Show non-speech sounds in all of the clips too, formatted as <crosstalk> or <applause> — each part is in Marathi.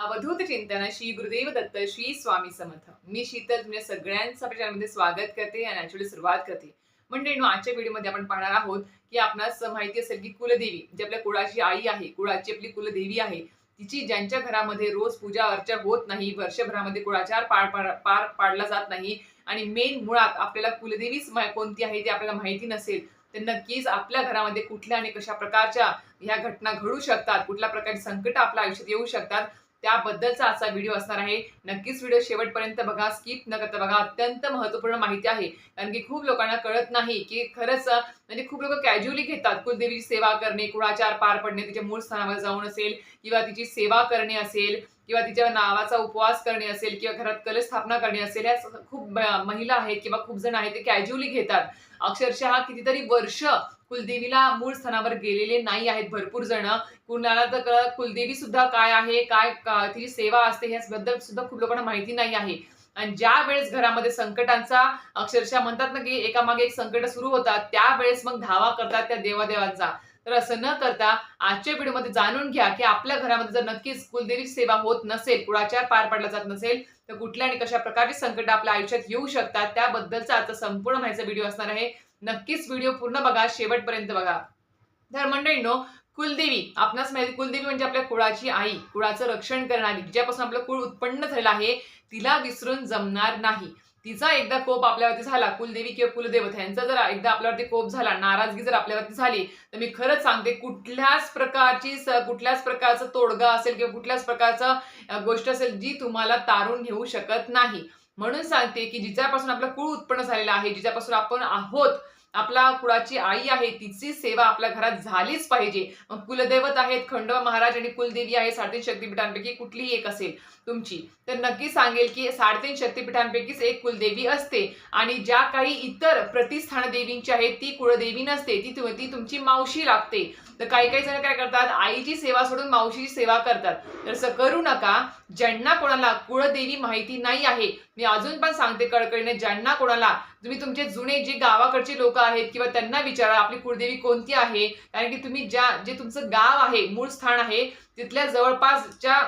अवधूत चिंतन श्री गुरुदेव दत्त श्री स्वामी समर्थ. मी शीतल तुमच्या सगळ्यांचं आपल्या चॅनलमध्ये स्वागत करते आणि ऍक्च्युली सुरुवात करते. म्हणजे आजच्या व्हिडिओमध्ये आपण पाहणार आहोत की आपणास माहिती असेल की कुलदेवी जी आपल्या कुळाची आई आहे कुळाची आपली कुलदेवी आहे तिची ज्यांच्या घरामध्ये रोज पूजा अर्चा होत नाही वर्षभरामध्ये कुळाचार पार पार पार पाडला जात नाही आणि मेन मुळात आपल्याला कुलदेवीच कोणती आहे ते आपल्याला माहिती नसेल तर नक्कीच आपल्या घरामध्ये कुठल्या आणि कशा प्रकारच्या ह्या घटना घडू शकतात कुठल्या प्रकारची संकट आपल्या आयुष्यात येऊ शकतात त्याबद्दलचा आजचा व्हिडिओ असणार आहे. नक्कीच व्हिडिओ शेवटपर्यंत बघा स्किप न करता बघा. अत्यंत महत्त्वपूर्ण माहिती आहे. कारण की खूप लोकांना कळत नाही की खरंच म्हणजे खूप लोक कॅज्युअली घेतात. कुलदेवीची सेवा करणे कुळाचार पार पडणे तिच्या मूळ स्थानावर जाऊन असेल किंवा तिची सेवा करणे असेल किंवा तिच्या नावाचा उपवास करणे असेल किंवा घरात कलस्थापना करणे असेल या खूप महिला आहेत किंवा खूप जण आहेत ते कॅज्युअली घेतात. अक्षरशः कितीतरी वर्ष कुलदेवीला मूळ स्थानावर गेलेले नाही आहेत. भरपूर जण. कुणाला तर कुलदेवी सुद्धा काय आहे? काय तिची सेवा असते ह्याबद्दल सुद्धा खूप लोकांना माहिती नाही आहे. आणि ज्या वेळेस घरामध्ये संकटांचा अक्षरशः म्हणतात ना की एकामागे एक संकट सुरू होतात त्यावेळेस मग धावा करतात त्या देवादेवांचा. तर असं न करता आजच्या व्हिडिओमध्ये जाणून घ्या की आपल्या घरामध्ये जर नक्कीच कुलदेवी सेवा होत नसेल कुळाचार पार पडला जात नसेल तर कुठल्या आणि कशा प्रकारची संकट आपल्या आयुष्यात येऊ शकतात? त्याबद्दलचा आता संपूर्ण माहिती व्हिडिओ असणार आहे. नक्कीच व्हिडिओ पूर्ण बघा शेवटपर्यंत बघा. तर मंडळींनो कुलदेवी आपणास माहिती कुलदेवी म्हणजे आपल्या कुळाची आई. कुळाचं रक्षण करणारी ज्यापासून आपलं कुळ उत्पन्न झालं आहे तिला विसरून जमणार नाही. तिचा एकदा कोप आपल्यावरती झाला कुलदेवी किंवा कुलदेवता यांचा जर एकदा आपल्यावरती कोप झाला नाराजगी जर आपल्यावरती झाली तर मी खरंच सांगते कुठल्याच प्रकारची स- कुठल्याच प्रकारचं तोडगा असेल किंवा कुठल्याच प्रकारचं गोष्ट असेल जी तुम्हाला तारून घेऊ शकत नाही. म्हणून सांगते की जिच्यापासून आपलं कुळ उत्पन्न झालेलं आहे जिच्यापासून आपण आहोत आपला कुळाची आई आहे तिची सेवा आपल्या घरात झालीच पाहिजे. मग कुलदैवत आहेत खंडोबा महाराज आणि कुलदेवी आहे साडेतीन शक्तीपीठांपैकी कुठलीही एक असेल तुमची. तर नक्की सांगेल की साडेतीन शक्तीपीठांपैकीच एक कुलदेवी असते आणि ज्या काही इतर प्रतिस्थान देवींची आहेत ती कुळदेवी नसते. ती ती तुमची मावशी लागते. तर काही काही जण काय करतात आईची सेवा सोडून मावशीची सेवा करतात. तर असं करू नका ज्यांना कोणाला कुळदेवी माहिती नाही आहे मी अजून पण सांगते कळकळीने ज्यांना कोणाला तुम्ही तुमचे जुने जे गावाकडचे लोक आहेत किंवा त्यांना विचारा आपली कुळदेवी कोणती आहे कारण की तुम्ही ज्या जे तुमचं गाव आहे मूळ स्थान आहे तिथल्या जवळपासच्या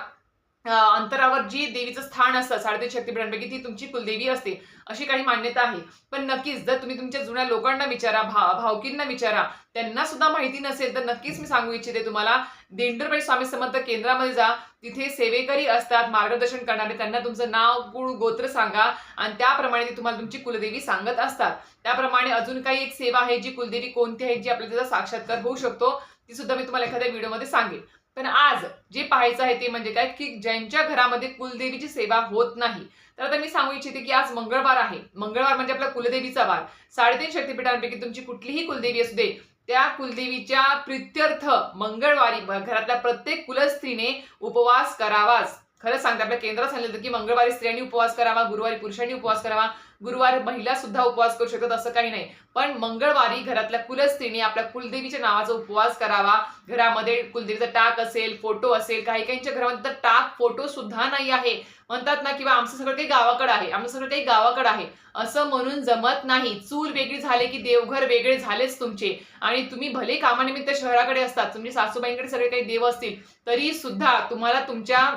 अंतरावर जी देवीचं स्थान असतं साडेतीन शक्तीपीठांपैकी ती तुमची कुलदेवी असते अशी काही मान्यता आहे. पण नक्कीच जर तुम्ही तुमच्या जुन्या लोकांना विचारा भा भावकींना विचारा त्यांना सुद्धा माहिती नसेल तर नक्कीच मी सांगू इच्छिते तुम्हाला दिंडोरबाई स्वामी समर्थ केंद्रामध्ये जा तिथे सेवेकरी असतात मार्गदर्शन करणारे त्यांना तुमचं नाव गुळ गोत्र सांगा आणि त्याप्रमाणे ते तुम्हाला तुमची कुलदेवी सांगत असतात. त्याप्रमाणे अजून काही एक सेवा आहे जी कुलदेवी कोणती आहे जी आपल्याला त्याचा साक्षात्कार होऊ शकतो ती सुद्धा मी तुम्हाला एखाद्या व्हिडिओमध्ये सांगेन. पण आज जे पाहायचं आहे ते म्हणजे काय की ज्यांच्या घरामध्ये कुलदेवीची सेवा होत नाही तर आता मी सांगू इच्छिते की आज मंगळवार आहे. मंगळवार म्हणजे आपला कुलदेवीचा वार. साडेतीन शक्तीपीठांपैकी तुमची कुठलीही कुलदेवी असू दे त्या कुलदेवीच्या प्रित्यर्थ मंगळवारी घरातल्या प्रत्येक कुलस्त्रीने उपवास करावाच. खरंच सांगते आपल्या केंद्रात सांगितलं की मंगळवारी स्त्रियांनी उपवास करावा गुरुवारी पुरुषांनी उपवास करावा गुरुवारी महिला सुद्धा उपवास करू शकतात असं काही नाही. पण मंगळवारी घरातल्या कुलस्त्रीने आपल्या कुलदेवीच्या नावाचा उपवास करावा. घरामध्ये कुलदेवीचा टाक असेल फोटो असेल काही काहींच्या घरामध्ये तर टाक फोटो सुद्धा नाही आहे. म्हणतात ना किंवा आमचं सगळं काही गावाकडे आहे आमचं सगळं काही गावाकडे आहे. असं म्हणून जमत नाही. चूल वेगळी झाले की देवघर वेगळे झालेच तुमचे. आणि तुम्ही भले कामानिमित्त शहराकडे असतात तुमचे सासूबाईंकडे सगळे काही देव असतील तरी सुद्धा तुम्हाला तुमच्या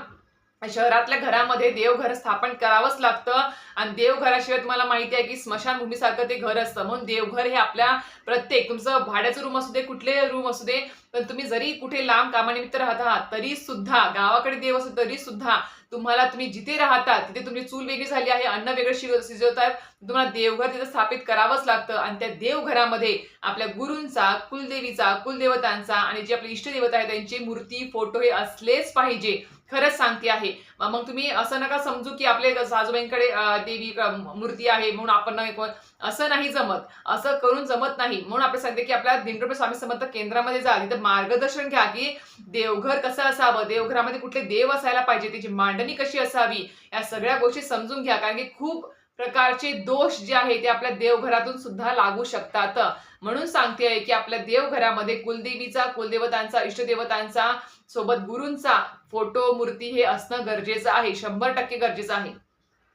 शहरातल्या घरामध्ये देवघर स्थापन करावंच लागतं. आणि देवघराशिवाय तुम्हाला माहिती आहे की स्मशानभूमीसारखं ते घर असतं. म्हणून देवघर हे आपल्या प्रत्येक तुमचं भाड्याचं रूम असू दे कुठले रूम असू दे पण तुम्ही जरी कुठे लांब कामानिमित्त राहत आहात तरी सुद्धा गावाकडे देव असतो तरी सुद्धा तुम्हाला तुम्ही जिथे राहतात तिथे तुमची चूल वेगळी झाली आहे अन्न वेगळं शिव शिजवतात. तुम्हाला देवघर तिथं स्थापित करावंच लागतं. आणि त्या देवघरामध्ये आपल्या गुरूंचा कुलदेवीचा कुलदेवतांचा आणि जे आपले इष्टदेवता आहे त्यांची मूर्ती फोटो हे असलेच पाहिजे. खरंच सांगते आहे. मग तुम्ही असं नका समजू की आपले सासूबाईंकडे देवी मूर्ती आहे म्हणून आपण असं नाही जमत. असं करून जमत नाही. म्हणून आपण सांगते की आपल्या दिंडोबे स्वामी समर्थ केंद्रामध्ये जा. तिथं मार्गदर्शन घ्या की देवघर कसं असावं? देवघरामध्ये कुठले देव असायला पाहिजे? त्याची मांडणी कशी असावी? या सगळ्या गोष्टी समजून घ्या. कारण की खूप प्रकारचे दोष जे आहे ते आपल्या देवघरातून सुद्धा लागू शकतात. म्हणून सांगते आहे की आपल्या देवघरामध्ये कुलदेवीचा कुलदेवतांचा इष्टदेवतांचा सोबत गुरूंचा फोटो मूर्ती हे असणं गरजेचं आहे. शंभर टक्के गरजेचं आहे.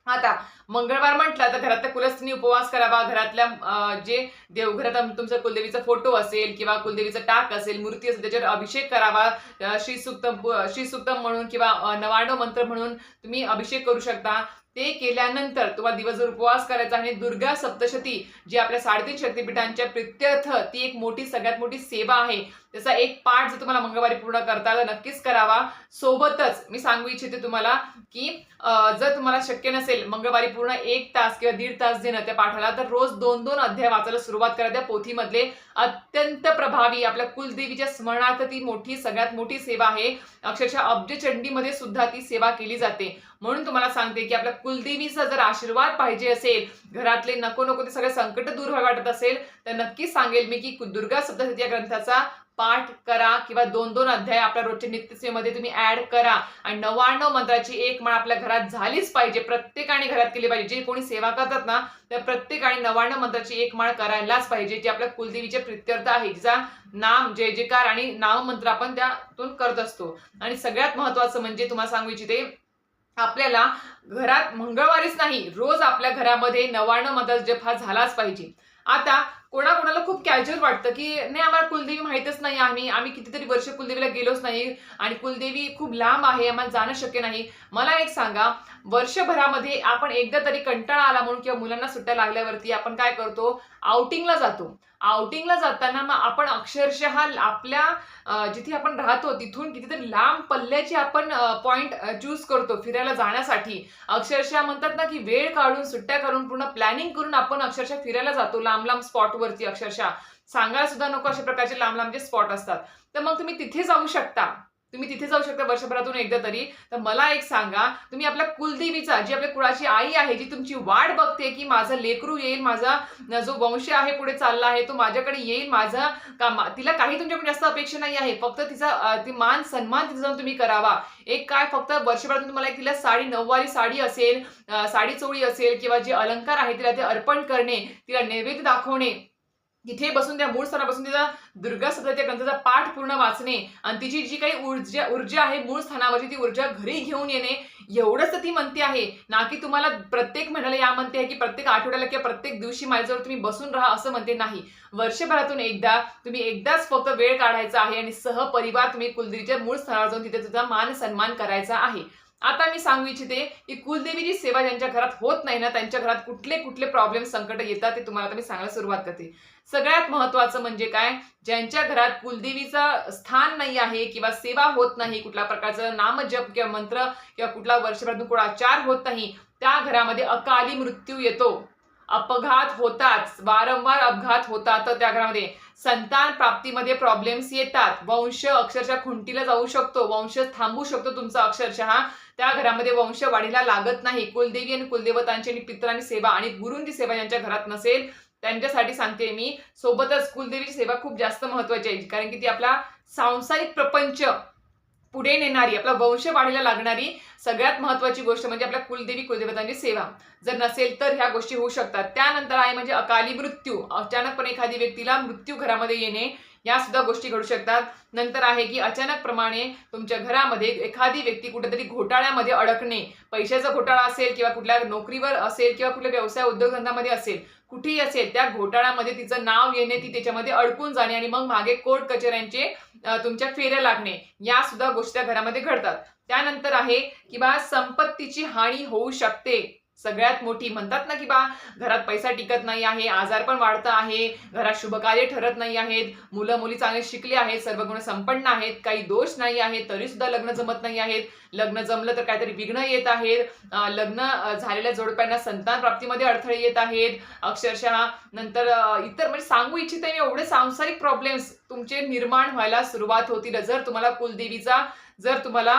आता मंगळवार म्हटलं तर घरातल्या कुलस्थिनी उपवास करावा. घरातल्या जे देवघरात तुमचं तुमचा कुलदेवीचा फोटो असेल किंवा कुलदेवीचा टाक असेल मूर्ती असेल त्याच्यावर अभिषेक करावा. अं, श्रीसुक्तम श्रीसुक्तम म्हणून किंवा नवाणव मंत्र म्हणून तुम्ही अभिषेक करू शकता. ते केल्यानंतर तुम्हाला दिवसभर उपवास करायचा आणि दुर्गा सप्तशती जी आपल्या साडेतीन शक्तिपीठांच्या प्रित्यर्थ ती एक मोठी सगळ्यात मोठी सेवा आहे. त्याचा एक पाठ जर तुम्हाला मंगळवारी पूर्ण करता आला नक्कीच करावा. सोबतच मी सांगू इच्छिते तुम्हाला की जर तुम्हाला शक्य नसेल मंगळवारी पूर्ण एक तास किंवा दीड तास देणं त्या पाठाला तर रोज दोन दोन अध्याय वाचायला सुरुवात करा. त्या पोथीमधले अत्यंत प्रभावी आपल्या कुलदेवीच्या स्मरणार्थ ती मोठी सगळ्यात मोठी सेवा आहे. अक्षरशः अब्जचंडीमध्ये सुद्धा ती सेवा केली जाते. म्हणून तुम्हाला सांगते की आपल्या कुलदेवीचा जर आशीर्वाद पाहिजे असेल घरातले नको नको ते सगळे संकट दूर व्हावे वाटत असेल तर नक्कीच सांगेल मी की दुर्गा सप्तशती या ग्रंथाचा पाठ करा किंवा दोन दोन अध्याय आपल्या रोजच्या नित्यसेवेमध्ये तुम्ही ऍड करा. आणि नव्याण्णव मंत्राची एक माळ आपल्या घरात झालीच पाहिजे प्रत्येकाने घरात केली पाहिजे. जे कोणी सेवा करतात ना तर प्रत्येकाने नव्याण्णव मंत्राची एक माळ करायलाच पाहिजे जी आपल्या कुलदेवीचे प्रित्यर्थ आहे जिचा नाम जय जयकार आणि नाममंत्र आपण त्यातून करत असतो. आणि सगळ्यात महत्वाचं म्हणजे तुम्हाला सांगू इच्छिते आपल्याला घरात मंगळवारीच नाही रोज आपल्या घरामध्ये नव्याण्णव मंत्राचा जप हा झालाच पाहिजे. आता कोणाकोणाला खूप कॅज्युअल वाटतं की नाही आम्हाला कुलदेवी माहीतच नाही आम्ही आम्ही कितीतरी वर्ष कुलदेवीला गेलोच नाही आणि कुलदेवी खूप लांब आहे आम्हाला जाणं शक्य नाही. मला एक सांगा वर्षभरामध्ये आपण एकदा तरी कंटाळा आला म्हणून किंवा मुलांना सुट्ट्या लागल्यावरती आपण काय करतो? आउटिंगला जातो. आउटिंगला जाताना मग आपण अक्षरशः आपल्या जिथे आपण राहतो तिथून कितीतरी लांब पल्ल्याची आपण पॉईंट चूज करतो फिरायला जाण्यासाठी. अक्षरशः म्हणतात ना की वेळ काढून सुट्ट्या काढून पूर्ण प्लॅनिंग करून आपण अक्षरशः फिरायला जातो लांब लांब स्पॉटवरती अक्षरशः. सांगायला सुद्धा नको अशा प्रकारचे लांब लांबचे स्पॉट असतात. तर मग तुम्ही तिथे जाऊ शकता. तुम्ही तिथे जाऊ शकता वर्षभरातून एकदा तरी. तर मला एक सांगा तुम्ही आपल्या कुलदेवीचा जी आपल्या कुळाची आई आहे जी तुमची वाट बघते की माझं लेकरू येईल माझा जो वंश आहे पुढे चालला आहे तो माझ्याकडे येईल माझा का तिला काही तुमच्याकडे जास्त अपेक्षा नाही आहे. फक्त तिचा ती मान सन्मान तिथे जाऊन तुम्ही करावा. एक काय फक्त वर्षभरातून तुम्हाला एक तिला साडी नऊवारी साडी असेल साडी चोळी असेल किंवा जे अलंकार आहे तिला ते अर्पण करणे तिला नैवेद्य दाखवणे तिथे बसून त्या मूळ स्थानात बसून तिचा दुर्गा सप्तशती ग्रंथाचा पाठ पूर्ण वाचणे आणि तिची जी काही ऊर्जा ऊर्जा आहे मूळ स्थानावरची ती ऊर्जा घरी घेऊन येणे एवढंच ती म्हणते आहे. ना की तुम्हाला प्रत्येक महिन्याला या म्हणते आहे की प्रत्येक आठवड्याला किंवा प्रत्येक दिवशी माझ्याजवळ तुम्ही बसून राहा असं म्हणते नाही. वर्षभरातून एकदा तुम्ही एकदाच फक्त वेळ काढायचा आहे आणि सहपरिवार तुम्ही कुलदेवीच्या मूळ स्थळावर जाऊन तिथे तुझा मान सन्मान करायचा आहे. आता मी सांगू इच्छिते की कुलदेवीची सेवा ज्यांच्या घरात होत नाही ना त्यांच्या घरात कुठले कुठले प्रॉब्लेम संकट येतात ते तुम्हाला आता मी सांगायला सुरुवात करते. सगळ्यात महत्वाचं म्हणजे काय? ज्यांच्या घरात कुलदेवीचं स्थान नाही आहे किंवा सेवा होत नाही कुठल्या प्रकारचं नामजप किंवा मंत्र किंवा कुठला वर्षभरातून कुठला आचार होत नाही त्या घरामध्ये अकाली मृत्यू येतो. अपघात होतात वारंवार अपघात होतात. तर त्या घरामध्ये संतान प्राप्तीमध्ये प्रॉब्लेम्स येतात. वंश अक्षरशः खुंटीला जाऊ शकतो. वंश थांबू शकतो तुमचा अक्षरशः. त्या घरामध्ये वंश वाढीला लागत नाही. कुलदेवी आणि कुलदेवतांची आणि पित्रांची सेवा आणि गुरूंची सेवा ज्यांच्या घरात नसेल त्यांच्यासाठी सांगते मी. सोबतच कुलदेवीची सेवा खूप जास्त महत्वाची आहे. कारण की ती आपला सांसारिक प्रपंच पुढे नेणारी आपला वंश वाढीला लागणारी सगळ्यात महत्वाची गोष्ट म्हणजे आपल्या कुलदेवी कुलदेवतांची सेवा. जर नसेल तर ह्या गोष्टी होऊ शकतात. त्यानंतर आहे म्हणजे अकाली मृत्यू. अचानकपणे एखादी व्यक्तीला मृत्यू घरामध्ये येणे या सुद्धा गोष्टी घडू शकतात. नंतर आहे की अचानक प्रमाणे तुमच्या घरामध्ये एखादी व्यक्ती कुठेतरी घोटाळ्यामध्ये अडकणे. पैशाचा घोटाळा असेल किंवा कुठल्या नोकरीवर असेल किंवा कुठल्या व्यवसाय उद्योगधंद्यामध्ये असेल कुठेही असेल त्या घोटाळ्यामध्ये तिचं नाव येणे ती त्याच्यामध्ये अडकून जाणे आणि मग मागे कोर्ट कचेऱ्यांचे तुमच्या फेऱ्या लागणे. या सुद्धा गोष्टी त्या घरामध्ये घडतात. त्यानंतर आहे की बा संपत्तीची हानी होऊ शकते. सगळ्यात मोठी म्हणतात ना की बा घरात पैसा टिकत नाही आहे आजार पण वाढत आहे घरात शुभकार्य ठरत नाही आहेत मुलं मुली चांगले शिकले आहेत सर्व गुण संपन्न आहेत काही दोष नाही आहेत तरी सुद्धा लग्न जमत नाही आहेत. लग्न जमलं तर काहीतरी विघ्न येत आहेत. लग्न झालेल्या जोडप्यांना संतान प्राप्तीमध्ये अडथळे येत आहेत. अक्षरशः नंतर इतर म्हणजे सांगू इच्छिते मी एवढे सांसारिक प्रॉब्लेम्स तुमचे निर्माण व्हायला सुरुवात होतील. जर तुम्हाला कुलदेवीचा जर तुम्हाला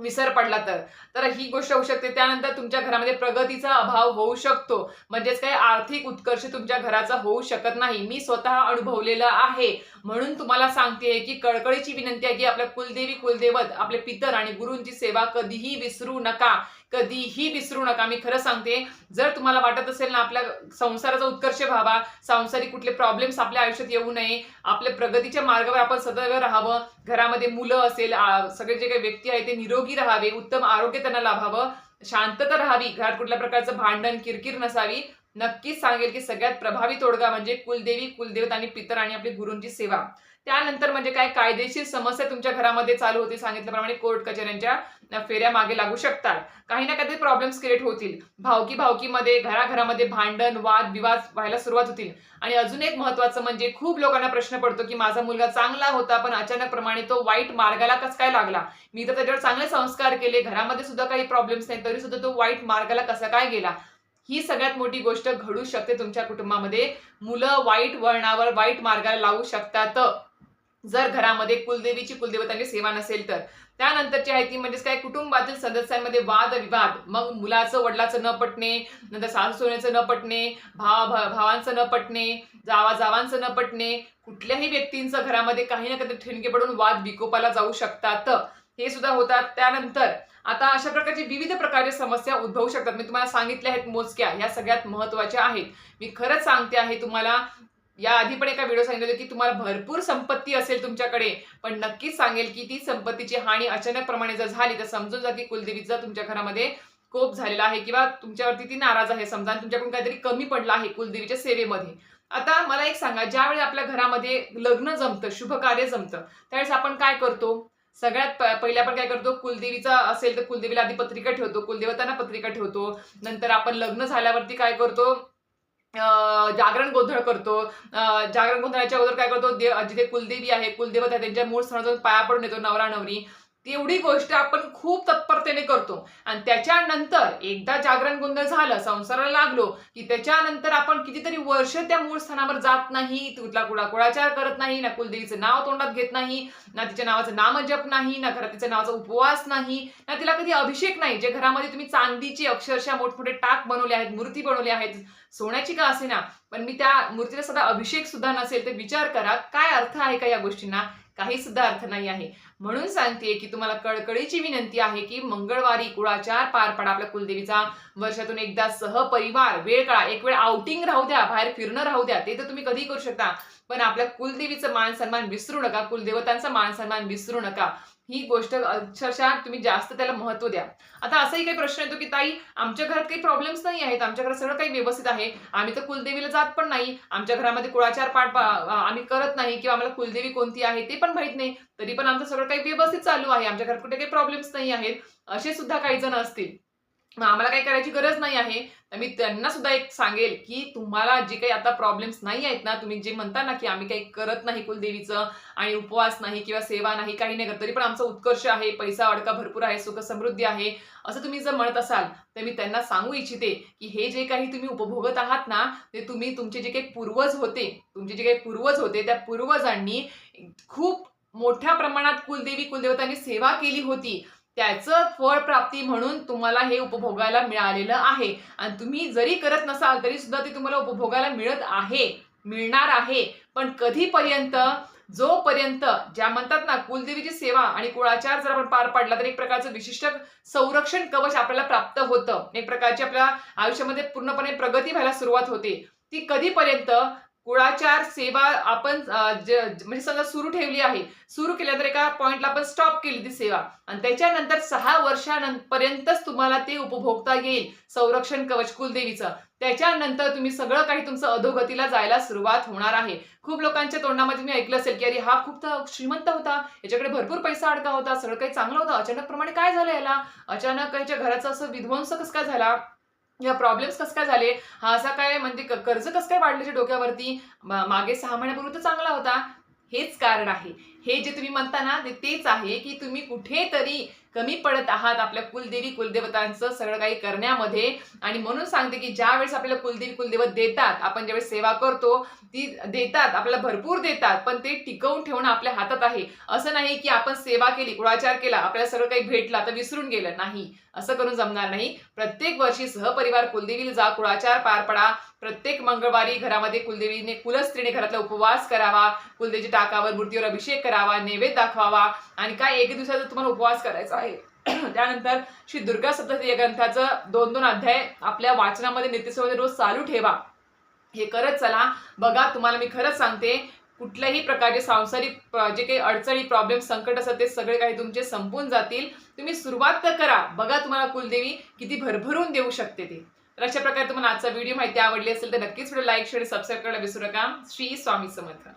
विसर पडला तर. तर ही गोष्ट होऊ शकते. त्यानंतर तुमच्या घरामध्ये प्रगतीचा अभाव होऊ शकतो. म्हणजेच काही आर्थिक उत्कर्ष तुमच्या घराचा होऊ शकत नाही. मी स्वतः अनुभवलेलं आहे. म्हणून तुम्हाला सांगते की कळकळीची विनंती आहे की आपल्या कुलदेवी कुलदेवत आपले पितर आणि गुरूंची सेवा कधीही विसरू नका. कधीही विसरू नका. मी खरं सांगते जर तुम्हाला वाटत असेल ना आपल्या संसाराचा उत्कर्ष व्हावा सांसारिक कुठले प्रॉब्लेम्स आपल्या आयुष्यात येऊ नये आपल्या प्रगतीच्या मार्गावर आपण सदैव राहावं घरामध्ये मुलं असेल सगळे जे काही व्यक्ती आहेत ते निरोगी राहावे उत्तम आरोग्य त्यांना लाभावं शांतता राहावी घरात कुठल्या प्रकारचं भांडण किरकिर नसावी नक्कीच सांगेल की सगळ्यात प्रभावी तोडगा म्हणजे कुलदेवी कुलदेवत आणि पितर आणि आपली गुरूंची सेवा. त्यानंतर म्हणजे काय कायदेशीर समस्या तुमच्या घरामध्ये चालू होती सांगितल्याप्रमाणे कोर्ट कचेऱ्यांच्या फेऱ्या मागे लागू शकतात. काही ना काहीतरी प्रॉब्लेम्स क्रिएट होतील. भावकी भावकीमध्ये घराघरामध्ये भांडण वाद विवाद व्हायला सुरुवात होतील. आणि अजून एक महत्वाचं म्हणजे खूप लोकांना प्रश्न पडतो की माझा मुलगा चांगला होता पण अचानक प्रमाणे तो वाईट मार्गाला कसं काय लागला? मी तर त्याच्यावर चांगले संस्कार केले घरामध्ये सुद्धा काही प्रॉब्लेम्स नाही तरी सुद्धा तो वाईट मार्गाला कसा काय गेला? ही सगळ्यात मोठी गोष्ट घडू शकते तुमच्या कुटुंबामध्ये. मुलं वाईट वळणावर वाईट मार्गाला लावू शकतात. जर घरामध्ये कुलदेवीची कुलदेवतांची सेवा नसेल तर. त्यानंतरची आहे ती म्हणजेच काय? कुटुंबातील सदस्यांमध्ये वाद विवाद. मग मुलाचं वडिलाचं न पटणे नंतर सासू सोन्याचं न पटणे भावा भा- भावांचं न पटणे जावा जावांचं न पटणे कुठल्याही व्यक्तींचं घरामध्ये काही ना काही ठिणके पडून वाद विकोपाला जाऊ शकतात. हे सुद्धा होतात. त्यानंतर आता अशा प्रकारची विविध प्रकारच्या समस्या उद्भवू शकतात. मी तुम्हाला सांगितल्या आहेत मोजक्या. ह्या सगळ्यात महत्त्वाच्या आहेत. मी खरंच सांगते आहे तुम्हाला या आधी पण एका व्हिडिओ सांगितलं की तुम्हाला भरपूर संपत्ती असेल तुमच्याकडे पण नक्कीच सांगेल की ती संपत्तीची हानी अचानक प्रमाणे जर झाली तर समजून जा की कुलदेवीचा तुमच्या घरामध्ये कोप झालेला आहे किंवा तुमच्यावरती ती नाराज आहे. समजा तुमच्याकडून काहीतरी कमी पडला आहे कुलदेवीच्या सेवेमध्ये. आता मला एक सांगा ज्यावेळी आपल्या घरामध्ये लग्न जमतं शुभ कार्य जमतं त्यावेळेस आपण काय करतो? सगळ्यात पहिले आपण काय करतो? कुलदेवीचा असेल तर कुलदेवीला आधी पत्रिका ठेवतो कुलदेवतांना पत्रिका ठेवतो. नंतर आपण लग्न झाल्यावरती काय करतो? जागरण गोंधळ करतो. जागरण गोंधळाच्या अगोदर काय करतो? दे जिथे कुलदेवी आहे कुलदेवता आहे त्यांच्या मूळ स्थानावर जाऊन पाया पडून येतो नवरा नवरी तेवढी गोष्ट आपण खूप तत्परतेने करतो. आणि त्याच्यानंतर एकदा जागरण गोंधळ झालं संसाराला लागलो की त्याच्यानंतर आपण कितीतरी वर्ष त्या मूळ स्थानावर जात नाही तिथला कुडा कुळाचार करत नाही ना कुलदेवीचं नाव तोंडात घेत नाही ना तिच्या नावाचं नामजप नाही ना घरात तिच्या नावाचा उपवास नाही ना तिला कधी अभिषेक नाही जे घरामध्ये तुम्ही चांदीची अक्षरशः मोठमोठे टाक बनवले आहेत मूर्ती बनवले आहेत सोन्याची का असे ना पण मी त्या मूर्तीला सदा अभिषेक सुद्धा नसेल तर विचार करा काय अर्थ आहे का या गोष्टींना? काही सुद्धा अर्थ नाही आहे. म्हणून सांगते की तुम्हाला कळकळीची विनंती आहे की मंगळवारी कुळाचार पार पडा आपल्या कुलदेवीचा. वर्षातून एकदा सहपरिवार वेळ काळा एक वेळ आउटिंग राहू द्या बाहेर फिरणं राहू द्या ते तर तुम्ही कधी करू शकता. पण आपल्या कुलदेवीचं मान सन्मान विसरू नका कुलदेवतांचा मान सन्मान विसरू नका. ही गोष्ट अक्षरशः तुम्ही जास्त त्याला महत्त्व द्या. आता असाही काही प्रश्न येतो की ताई आमच्या घरात काही प्रॉब्लेम्स नाही आहेत. आमच्या घरात सगळं काही व्यवस्थित आहे. आम्ही तर कुलदेवीला जात पण नाही. आमच्या घरामध्ये कुळाचार पाठ पा- आम्ही करत नाही किंवा आम्हाला कुलदेवी कोणती आहे ते पण माहीत नाही. तरी पण आमचं सगळं काही व्यवस्थित चालू आहे. आमच्या घरात कुठे काही प्रॉब्लेम्स नाही आहेत. असे सुद्धा काही जण असतील. आम्हाला काही करायची गरज नाही आहे. तर मी त्यांना सुद्धा एक सांगेल की तुम्हाला जे काही आता प्रॉब्लेम्स नाही आहेत ना तुम्ही जे म्हणता ना की आम्ही काही करत नाही कुलदेवीचं आणि उपवास नाही किंवा सेवा नाही काही नाही करत तरी पण आमचा उत्कर्ष आहे पैसा अडका भरपूर आहे सुख समृद्धी आहे असं तुम्ही जर म्हणत असाल तर मी त्यांना सांगू इच्छिते की हे जे काही तुम्ही उपभोगत आहात ना ते तुम्ही तुमचे जे काही पूर्वज होते तुमचे जे काही पूर्वज होते त्या पूर्वजांनी खूप मोठ्या प्रमाणात कुलदेवी कुलदेवतांनी सेवा केली होती. त्याचं फळ प्राप्ती म्हणून तुम्हाला हे उपभोगायला मिळालेलं आहे. आणि तुम्ही जरी करत नसाल तरी सुद्धा ते तुम्हाला उपभोगायला मिळत आहे. मिळणार आहे. पण कधीपर्यंत? जोपर्यंत ज्या म्हणतात ना कुलदेवीची सेवा आणि कुळाचार जर आपण पार पाडला तर एक प्रकारचं विशिष्ट संरक्षण कवच आपल्याला प्राप्त होतं. एक प्रकारची आपल्या आयुष्यामध्ये पूर्णपणे प्रगती व्हायला सुरुवात होते. ती कधीपर्यंत? कुळाचार सेवा आपण म्हणजे समजा सुरू ठेवली आहे. सुरू केल्यानंतर एका पॉईंटला आपण स्टॉप केली ती सेवा. आणि त्याच्यानंतर सहा वर्षापर्यंतच तुम्हाला ते उपभोगता येईल. संरक्षण कवच कुलदेवीचं. त्याच्यानंतर तुम्ही सगळं काही तुमचं अधोगतीला जायला सुरुवात होणार आहे. खूप लोकांच्या तोंडामध्ये मी ऐकलं असेल की अरे हा खूप श्रीमंत होता. याच्याकडे भरपूर पैसा अडका होता. सगळं काही चांगलं होतं. अचानक प्रमाणे काय झालं याला? अचानक याच्या घराचं असं विध्वंस कसं काय झाला? या प्रॉब्लेम्स कसं काय झाले? हा असा काय म्हणजे क- कर्ज कसं काय वाढल्याच्या डोक्यावरती? मागे सहा महिन्यापूर्वी तर चांगला होता. हेच कारण आहे. हे जे तुम्ही म्हणता ना ते तेच आहे की तुम्ही कुठेतरी कमी पडत आहात आपल्या कुलदेवी कुलदेवतांचं सगळं काही करण्यामध्ये. आणि म्हणून सांगते की ज्या वेळेस आपल्याला कुलदेवी कुलदेवत देतात आपण ज्यावेळेस सेवा करतो ती देतात आपल्याला भरपूर देतात पण ते टिकवून ठेवणं आपल्या हातात आहे. असं नाही की आपण सेवा केली कुळाचार केला आपल्याला सगळं काही भेटला तर विसरून गेलं. नाही असं करून जमणार नाही. प्रत्येक वर्षी सहपरिवार कुलदेवीला जा कुळाचार पार पडा प्रत्येक मंगळवारी घरामध्ये कुलदेवीने कुलस्त्रीने घरातला उपवास करावा कुलदेवीच्या टाकावर मूर्तीवर अभिषेक करावा नैवेद्य दाखवावा आणि काय एक दिवसाचा तुम्हाला उपवास करायचा आहे. <clears throat> त्यानंतर श्री दुर्गा सप्तशती या ग्रंथाचं दोन दोन अध्याय आपल्या वाचनामध्ये नित्यसेवेमध्ये रोज चालू ठेवा. हे करत चला. बघा तुम्हाला मी खरंच सांगते कुठल्याही प्रकारचे सांसारिक जे काही अडचणी प्रॉब्लेम संकट असतात ते सगळे काही तुमचे संपून जातील. तुम्ही सुरुवात तर करा. बघा तुम्हाला कुलदेवी किती भरभरून देऊ शकते ते. तर अशा प्रकारे तुम्हाला आजचा व्हिडिओ माहिती आवडली असेल तर नक्कीच व्हिडिओ लाईक शेअर सबस्क्राईब करायला विसरू नका. श्री स्वामी समर्थ.